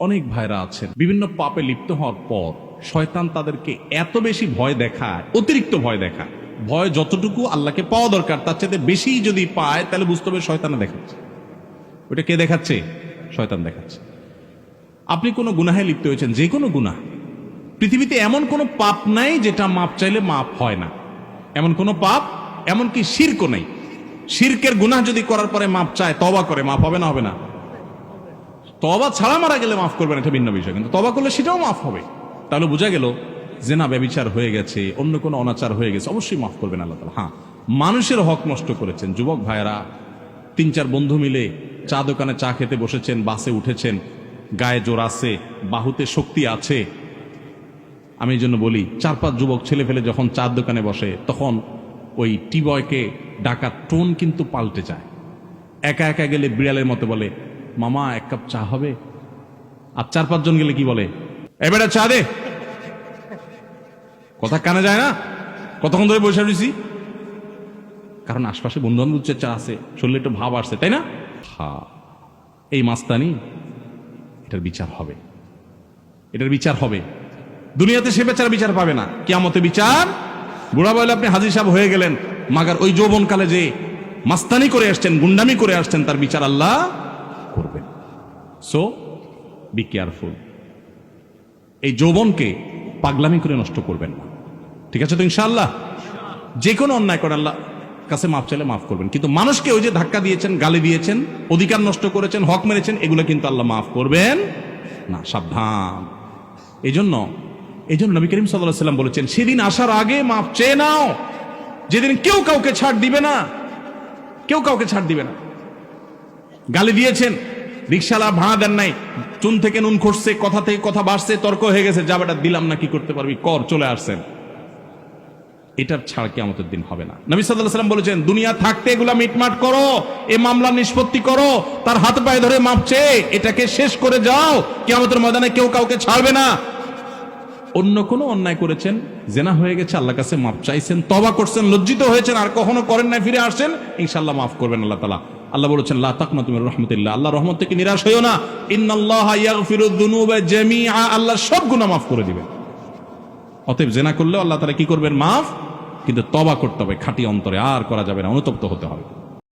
অনেক ভাইরা আছেন। বিভিন্ন পাপে লিপ্ত হওয়ার পর শয়তান তাদেরকে এত বেশি ভয় দেখায়, অতিরিক্ত ভয় দেখায়। ভয় যতটুকু আল্লাহকে পাওয়া দরকার, তার চাইতে বেশি যদি পায়, তাহলে বুঝতে হবে শয়তানে দেখাচ্ছে। ওটা কে দেখাচ্ছে? শয়তান দেখাচ্ছে। আপনি কোনো গুনাহে লিপ্ত হয়েছেন, যে কোনো গুনাহ। পৃথিবীতে এমন কোনো পাপ নাই যেটা মাপ চাইলে মাপ হয় না। এমন কোনো পাপ, এমনকি শিরকও নেই। শিরকের গুনাহ যদি করার পরে মাপ চায় তবা করে, মাপ হবে না হবে না। তবা ছাড়া মারা গেলে মাফ করবেন, এটা ভিন্ন বিষয়। কিন্তু তবা করলে সেটাও মাফ হবে। তাহলে বোঝা গেল যে না ব্যবিচার হয়ে গেছে, অন্য কোনো অনাচার হয়ে গেছে, অবশ্যই মাফ করবেন আল্লাহ তালা হ্যাঁ মানুষের হক নষ্ট করেছেন। যুবক ভাইয়েরা, তিন চার বন্ধু মিলে চা দোকানে চা খেতে বসেছেন, বাসে উঠেছেন, গায়ে জোর আছে, বাহুতে শক্তি আছে। আমি এই জন্য বলি, চার পাঁচ যুবক ছেলে ফেলে যখন চার দোকানে বসে, তখন ওই টি বয়কে ডাকার টোন কিন্তু পাল্টে যায়। একা একা গেলে বিড়ালের মতো বলে মামা, এক কাপ চা হবে? আর চার, পাঁচজন গেলে কি বলে? এ এবারে চা দে। কথা কানে যায় না? কতক্ষণ ধরে বসে রয়েছি কারণ আশপাশে বন্ধু বান্ধব চা আছে শরীরে একটু ভাব আসছে, তাই না? হা। এই মাস্তানি, এটার বিচার হবে। এটার বিচার হবে। দুনিয়াতে সে বেচার বিচার পাবে না। কিয়ামতে বিচার। বুড়া বলে আপনি হাজির সাহেব হয়ে গেলেন, মাগার ওই যৌবনকালে যে মাস্তানি করে আসছেন, গুন্ডামি করে আসছেন, তার বিচার আল্লাহ সো বি কেয়ারফুল এই যৌবনকে পাগলামি করে নষ্ট করবেন না। ঠিক আছে তো ইনশাআল্লাহ? যে কোনো অন্যায় করে আল্লাহ কাছে মাফ চাইলে মাফ করবেন। কিন্তু মানুষকে ওই যে ধাক্কা দিয়েছেন, গালি দিয়েছেন, অধিকার নষ্ট করেছেন, হক মেরেছেন, এগুলো কিন্তু আল্লাহ মাফ করবেন না। সাবধান। এই জন্য এই জন্য নবী করিম সাল্লাহ সাল্লাম বলেছেন, সেদিন আসার আগে মাফ চেয়ে নাও। যেদিন কেউ কাউকে ছাড় দিবে না, কেউ কাউকে ছাড় দিবে না। গালি দিয়েছেন রিক্সালা ভাড়া দেন নাই। চুন থেকে নুন খসছে, কথা থেকে কথা বাড়ছে, তর্ক হয়ে গেছে, যা বেটা দিলাম না, কি করতে পারবি? কর, চলে আসছেন। এটার ছাড় কি আমাদের দিন হবে না। নবী সাল্লাহ সাল্লাম বলেছেন, দুনিয়া থাকতে এগুলা মিটমাট করো, এ মামলা নিষ্পত্তি করো, তার হাত পায়ে ধরে মাপছে এটাকে শেষ করে যাও। কি আমাদের ময়দানে কেউ কাউকে ছাড়বে না। অন্য কোনো অন্যায় করেছেন, জেনা হয়ে গেছে আল্লাহ কাছে মাপ চাইছেন তবা করছেন, লজ্জিত হয়েছেন, আর কখনো করেন নাই, ফিরে আসছেন ইনশাল্লাহ মাফ করবেন আল্লাহ তালা আল্লাহ বলেছেন, লা তাকনা তুমি রহমতুল্লাহ। আল্লাহ রহমত থেকে নিরাশ হইও না। ইন্নাল্লাহ ইয়াগফিরুদ্দুনুবা জামিআ। আল্লাহ সব গুনাহ মাফ করে দিবেন। অতএব জেনা করলে আল্লাহ তারা কি করবেন? মাফ। কিন্তু তবা করতে হবে। খাঁটি অন্তরে আর করা যাবে না। অনুতপ্ত হতে হবে।